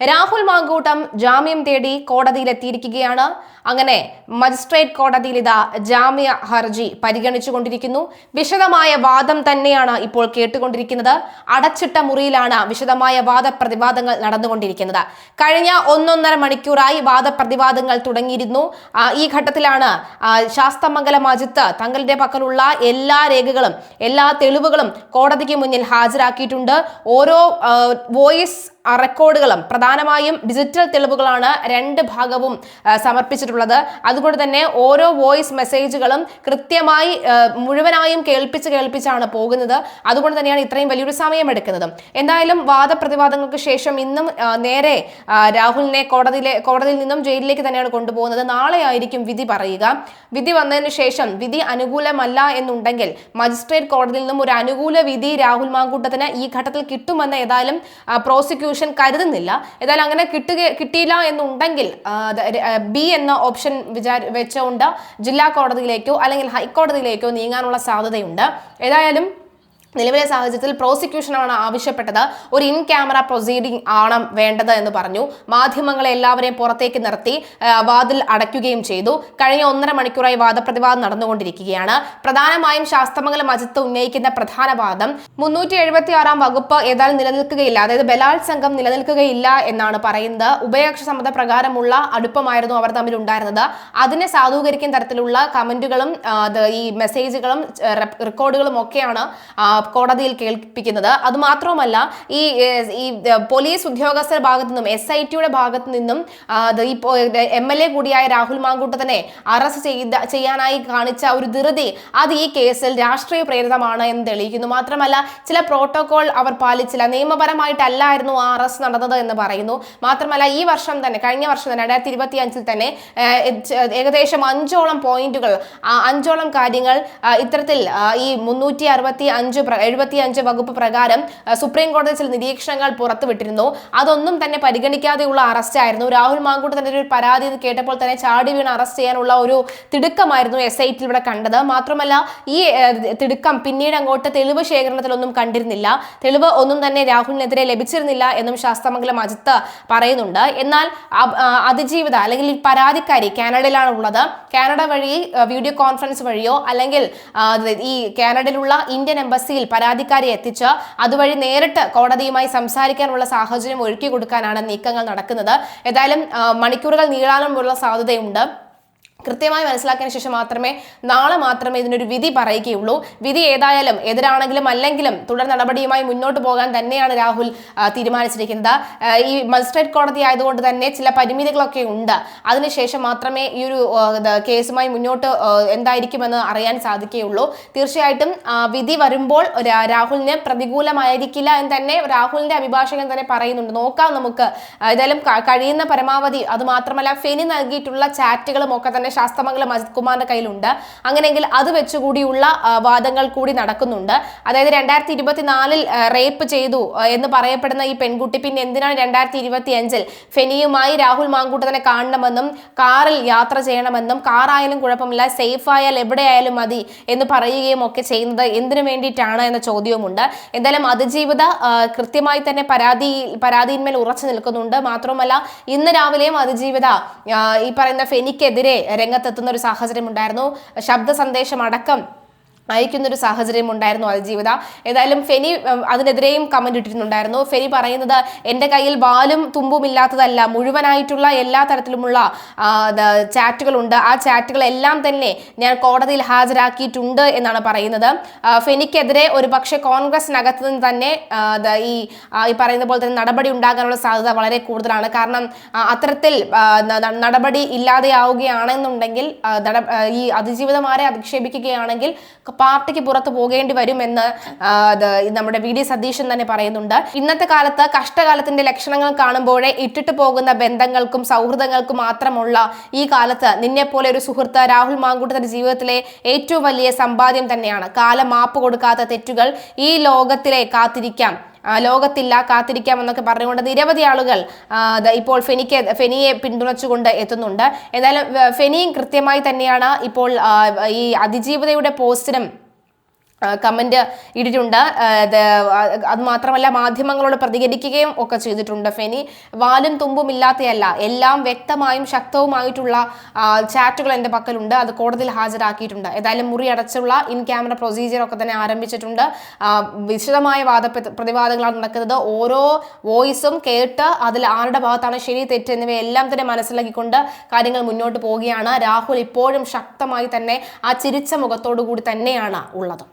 രാഹുൽ മാങ്കൂട്ടം ജാമ്യം തേടി കോടതിയിലെത്തിയിരിക്കുകയാണ്. അങ്ങനെ മജിസ്ട്രേറ്റ് കോടതിയിൽ ഇതാ ജാമ്യ ഹർജി പരിഗണിച്ചുകൊണ്ടിരിക്കുന്നു. വിശദമായ വാദം തന്നെയാണ് ഇപ്പോൾ കേട്ടുകൊണ്ടിരിക്കുന്നത്. അടച്ചിട്ട മുറിയിലാണ് വിശദമായ വാദപ്രതിവാദങ്ങൾ നടന്നുകൊണ്ടിരിക്കുന്നത്. കഴിഞ്ഞ ഒന്നൊന്നര മണിക്കൂറായി വാദപ്രതിവാദങ്ങൾ തുടങ്ങിയിരുന്നു. ഈ ഘട്ടത്തിലാണ് ശാസ്തമംഗലം അജിത്ത് തങ്ങളുടെ പക്കലുള്ള എല്ലാ രേഖകളും എല്ലാ തെളിവുകളും കോടതിക്ക് മുന്നിൽ ഹാജരാക്കിയിട്ടുണ്ട്. ഓരോ വോയിസ് റെക്കോർഡുകളും പ്രധാനമായും ഡിജിറ്റൽ തെളിവുകളാണ് രണ്ട് ഭാഗവും സമർപ്പിച്ചിട്ടുള്ളത്. അതുകൊണ്ട് തന്നെ ഓരോ വോയിസ് മെസ്സേജുകളും കൃത്യമായി മുഴുവനായും കേൾപ്പിച്ച് കേൾപ്പിച്ചാണ് പോകുന്നത്. അതുകൊണ്ട് തന്നെയാണ് ഇത്രയും വലിയൊരു സമയമെടുക്കുന്നത്. എന്തായാലും വാദപ്രതിവാദങ്ങൾക്ക് ശേഷം ഇന്നും നേരെ രാഹുലിനെ കോടതിയിലെ കോടതിയിൽ നിന്നും ജയിലിലേക്ക് തന്നെയാണ് കൊണ്ടുപോകുന്നത്. നാളെ ആയിരിക്കും വിധി പറയുക. വിധി വന്നതിന് ശേഷം വിധി അനുകൂലമല്ല എന്നുണ്ടെങ്കിൽ മജിസ്ട്രേറ്റ് കോടതിയിൽ നിന്നും ഒരു അനുകൂല വിധി രാഹുൽ മാങ്കൂട്ടത്തിന് ഈ ഘട്ടത്തിൽ കിട്ടുമെന്ന് ഏതായാലും പ്രോസിക്യൂഷൻ കരുതുന്നില്ല. ഏതായാലും അങ്ങനെ കിട്ടുക കിട്ടിയില്ല എന്നുണ്ടെങ്കിൽ ബി എന്ന ഓപ്ഷൻ വിചാ വെച്ചുകൊണ്ട് ജില്ലാ കോടതിയിലേക്കോ അല്ലെങ്കിൽ ഹൈക്കോടതിയിലേക്കോ നീങ്ങാനുള്ള സാധ്യതയുണ്ട്. ഏതായാലും നിലവിലെ സാഹചര്യത്തിൽ പ്രോസിക്യൂഷനാണ് ആവശ്യപ്പെട്ടത്. ഒരു ഇൻ ക്യാമറ പ്രൊസീഡിംഗ് ആണ് വേണ്ടത് എന്ന് പറഞ്ഞു. മാധ്യമങ്ങളെ എല്ലാവരെയും പുറത്തേക്ക് നിർത്തി വാതിൽ അടയ്ക്കുകയും ചെയ്തു. കഴിഞ്ഞ ഒന്നര മണിക്കൂറായി വാദപ്രതിവാദം നടന്നുകൊണ്ടിരിക്കുകയാണ്. പ്രധാനമായും ശാസ്ത്രമംഗലം അജിത്ത് ഉന്നയിക്കുന്ന പ്രധാന വാദം മുന്നൂറ്റി എഴുപത്തി ആറാം വകുപ്പ് ഏതായാലും നിലനിൽക്കുകയില്ല. അതായത് ബലാത്സംഗം നിലനിൽക്കുകയില്ല എന്നാണ് പറയുന്നത്. ഉഭയകക്ഷ സമ്മത പ്രകാരമുള്ള അടുപ്പമായിരുന്നു അവർ തമ്മിൽ ഉണ്ടായിരുന്നത് അതിനെ സാധൂകരിക്കുന്ന തരത്തിലുള്ള കമന്റുകളും ഈ മെസ്സേജുകളും റെക്കോർഡുകളും ഒക്കെയാണ് കോടതിയിൽ കേൾപ്പിക്കുന്നത്. അത് മാത്രവുമല്ല ഈ ഈ പോലീസ് ഉദ്യോഗസ്ഥരുടെ ഭാഗത്തു നിന്നും എസ് ഐ ടിയുടെ ഭാഗത്തു നിന്നും ഈ എം എൽ എ കൂടിയായ രാഹുൽ മാങ്കൂട്ടത്തിനെ അറസ്റ്റ് ചെയ്ത ചെയ്യാനായി കാണിച്ച ഒരു ധൃതി അത് ഈ കേസിൽ രാഷ്ട്രീയ പ്രേരിതമാണ് എന്ന് തെളിയിക്കുന്നു. മാത്രമല്ല ചില പ്രോട്ടോകോൾ അവർ പാലിച്ചില്ല. നിയമപരമായിട്ടല്ലായിരുന്നു ആ അറസ്റ്റ് നടന്നത് എന്ന് പറയുന്നു. മാത്രമല്ല ഈ വർഷം തന്നെ കഴിഞ്ഞ വർഷം തന്നെ രണ്ടായിരത്തി ഇരുപത്തി അഞ്ചിൽ തന്നെ ഏകദേശം അഞ്ചോളം പോയിന്റുകൾ അഞ്ചോളം കാര്യങ്ങൾ ഇത്തരത്തിൽ ഈ മുന്നൂറ്റി അറുപത്തി അഞ്ച് എഴുപത്തി അഞ്ച് വകുപ്പ് പ്രകാരം സുപ്രീം കോടതി ചില നിരീക്ഷണങ്ങൾ പുറത്തുവിട്ടിരുന്നു. അതൊന്നും തന്നെ പരിഗണിക്കാതെയുള്ള അറസ്റ്റ് ആയിരുന്നു. രാഹുൽ മാങ്കൂട്ടത്തിന്റെ ഒരു പരാതി കേട്ടപ്പോൾ തന്നെ ചാടി വീണ് അറസ്റ്റ് ചെയ്യാനുള്ള ഒരു തിടുക്കമായിരുന്നു എസ് ഐ ഇവിടെ കണ്ടത്. മാത്രമല്ല ഈ തിടുക്കം പിന്നീട് അങ്ങോട്ട് തെളിവ് ശേഖരണത്തിലൊന്നും കണ്ടിരുന്നില്ല. തെളിവ് ഒന്നും തന്നെ രാഹുലിനെതിരെ ലഭിച്ചിരുന്നില്ല എന്നും ശാസ്ത്രമംഗലം അജിത്ത് പറയുന്നുണ്ട്. എന്നാൽ അതിജീവിത അല്ലെങ്കിൽ പരാതിക്കാരി കാനഡയിലാണ് ഉള്ളത്. കാനഡ വഴി വീഡിയോ കോൺഫറൻസ് വഴിയോ അല്ലെങ്കിൽ ഈ കാനഡയിലുള്ള ഇന്ത്യൻ എംബസിയിൽ പരാതിക്കാരെ എത്തിച്ച് അതുവഴി നേരിട്ട് കോടതിയുമായി സംസാരിക്കാനുള്ള സാഹചര്യം ഒരുക്കി കൊടുക്കാനാണ് നീക്കങ്ങൾ നടക്കുന്നത്. ഏതായാലും മണിക്കൂറുകൾ നീളാനുമുള്ള സാധ്യതയുണ്ട്. കൃത്യമായി മനസ്സിലാക്കിയതിനു ശേഷം മാത്രമേ നാളെ മാത്രമേ ഇതിനൊരു വിധി പറയുകയുള്ളൂ. വിധി ഏതായാലും എതിരാണെങ്കിലും അല്ലെങ്കിലും തുടർ നടപടിയുമായി മുന്നോട്ട് പോകാൻ തന്നെയാണ് രാഹുൽ തീരുമാനിച്ചിരിക്കുന്നത്. ഈ മജിസ്ട്രേറ്റ് കോടതി ആയതുകൊണ്ട് തന്നെ ചില പരിമിതികളൊക്കെ ഉണ്ട്. അതിനുശേഷം മാത്രമേ ഈ ഒരു കേസുമായി മുന്നോട്ട് എന്തായിരിക്കുമെന്ന് അറിയാൻ സാധിക്കുകയുള്ളൂ. തീർച്ചയായിട്ടും വിധി വരുമ്പോൾ രാഹുലിന് പ്രതികൂലമായിരിക്കില്ല എന്ന് തന്നെ രാഹുലിന്റെ അഭിഭാഷകൻ തന്നെ പറയുന്നുണ്ട്. നോക്കാം നമുക്ക്. ഏതായാലും കഴിയുന്ന പരമാവധി അത് മാത്രമല്ല ഫെനി നൽകിയിട്ടുള്ള ചാറ്റുകളും ഒക്കെ തന്നെ ശാസ്ത്രമംഗലം അജിത് കുമാറിന്റെ കയ്യിലുണ്ട്. അങ്ങനെയെങ്കിൽ അത് വെച്ചുകൂടിയുള്ള വാദങ്ങൾ കൂടി നടക്കുന്നുണ്ട്. അതായത് രണ്ടായിരത്തി ഇരുപത്തിനാലിൽ റേപ്പ് ചെയ്തു എന്ന് പറയപ്പെടുന്ന ഈ പെൺകുട്ടി പിന്നെ എന്തിനാണ് രണ്ടായിരത്തി ഇരുപത്തി അഞ്ചിൽ ഫെനിയുമായി രാഹുൽ മാങ്കൂട്ടത്തിനെ കാണണമെന്നും കാറിൽ യാത്ര ചെയ്യണമെന്നും കാറായാലും കുഴപ്പമില്ല സേഫ് ആയാൽ എവിടെയായാലും മതി എന്ന് പറയുകയും ഒക്കെ ചെയ്യുന്നത് എന്തിനു വേണ്ടിയിട്ടാണ് എന്ന ചോദ്യവുമുണ്ട്. എന്തായാലും അതിജീവിത കൃത്യമായി തന്നെ പരാതി പരാതിയിന്മേൽ ഉറച്ചു നിൽക്കുന്നുണ്ട്. മാത്രമല്ല ഇന്ന് രാവിലെയും അതിജീവിത ഈ പറയുന്ന ഫെനിക്കെതിരെ രംഗത്തെത്തുന്ന ഒരു സാഹചര്യം ഉണ്ടായിരുന്നു ശബ്ദ സന്ദേശം അടക്കം അയക്കുന്ന ഒരു സാഹചര്യം ഉണ്ടായിരുന്നു അതിജീവിത ഏതായാലും ഫെനി അതിനെതിരെയും കമന്റ് ഇട്ടിട്ടുണ്ടായിരുന്നു. ഫെനി പറയുന്നത് എന്റെ കയ്യിൽ വാലും തുമ്പും ഇല്ലാത്തതല്ല മുഴുവനായിട്ടുള്ള എല്ലാ തരത്തിലുമുള്ള ചാറ്റുകളുണ്ട്. ആ ചാറ്റുകളെല്ലാം തന്നെ ഞാൻ കോടതിയിൽ ഹാജരാക്കിയിട്ടുണ്ട് എന്നാണ് പറയുന്നത്. ഫെനിക്കെതിരെ ഒരു പക്ഷേ കോൺഗ്രസിനകത്ത് നിന്ന് തന്നെ ഈ ഈ പറയുന്ന പോലെ തന്നെ നടപടി ഉണ്ടാകാനുള്ള സാധ്യത വളരെ കൂടുതലാണ്. കാരണം അത്തരത്തിൽ നടപടി ഇല്ലാതെയാവുകയാണെന്നുണ്ടെങ്കിൽ ഈ അതിജീവിതമാരെ അധിക്ഷേപിക്കുകയാണെങ്കിൽ പാർട്ടിക്ക് പുറത്ത് പോകേണ്ടി വരുമെന്ന് നമ്മുടെ വി ഡി സതീശൻ തന്നെ പറയുന്നുണ്ട്. ഇന്നത്തെ കാലത്ത് കഷ്ടകാലത്തിന്റെ ലക്ഷണങ്ങൾ കാണുമ്പോഴേ ഇട്ടിട്ട് പോകുന്ന ബന്ധങ്ങൾക്കും സൗഹൃദങ്ങൾക്കും മാത്രമുള്ള ഈ കാലത്ത് നിന്നെ പോലെ ഒരു സുഹൃത്ത് രാഹുൽ മാങ്കൂട്ടത്തിന്റെ ജീവിതത്തിലെ ഏറ്റവും വലിയ സമ്പാദ്യം തന്നെയാണ്. കാലം മാപ്പ് കൊടുക്കാത്ത തെറ്റുകൾ ഈ ലോകത്തിലെ കാത്തിരിക്കാം. ലോകത്തില്ല കാത്തിരിക്കാം എന്നൊക്കെ പറഞ്ഞുകൊണ്ട് നിരവധി ആളുകൾ ഇപ്പോൾ ഫെനിക്ക് ഫെനിയെ പിന്തുണച്ചുകൊണ്ട് എത്തുന്നുണ്ട്. എന്തായാലും ഫെനിയും കൃത്യമായി തന്നെയാണ് ഇപ്പോൾ ഈ അതിജീവിതയുടെ പോസ്റ്റിനും കമന്റ് ഇട്ടിട്ടുണ്ട്. അത് മാത്രമല്ല മാധ്യമങ്ങളോട് പ്രതികരിക്കുകയും ഒക്കെ ചെയ്തിട്ടുണ്ട് ഫെനി. വാലും തുമ്പും ഇല്ലാത്തയല്ല എല്ലാം വ്യക്തമായും ശക്തവുമായിട്ടുള്ള ചാറ്റുകൾ എന്റെ പക്കലുണ്ട്. അത് കോടതിയിൽ ഹാജരാക്കിയിട്ടുണ്ട്. ഏതായാലും മുറി അടച്ചുള്ള ഇൻ ക്യാമറ പ്രൊസീജിയർ ഒക്കെ തന്നെ ആരംഭിച്ചിട്ടുണ്ട്. വിശദമായ വാദ പ്രതിവാദങ്ങളാണ് നടക്കുന്നത്. ഓരോ വോയിസും കേട്ട് അതിൽ ആരുടെ ഭാഗത്താണ് ശരി തെറ്റ് എന്നിവയെല്ലാം തന്നെ മനസ്സിലാക്കിക്കൊണ്ട് കാര്യങ്ങൾ മുന്നോട്ട് പോവുകയാണ്. രാഹുൽ ഇപ്പോഴും ശക്തമായി തന്നെ ആ ചിരിച്ച മുഖത്തോടു കൂടി തന്നെയാണ് ഉള്ളത്.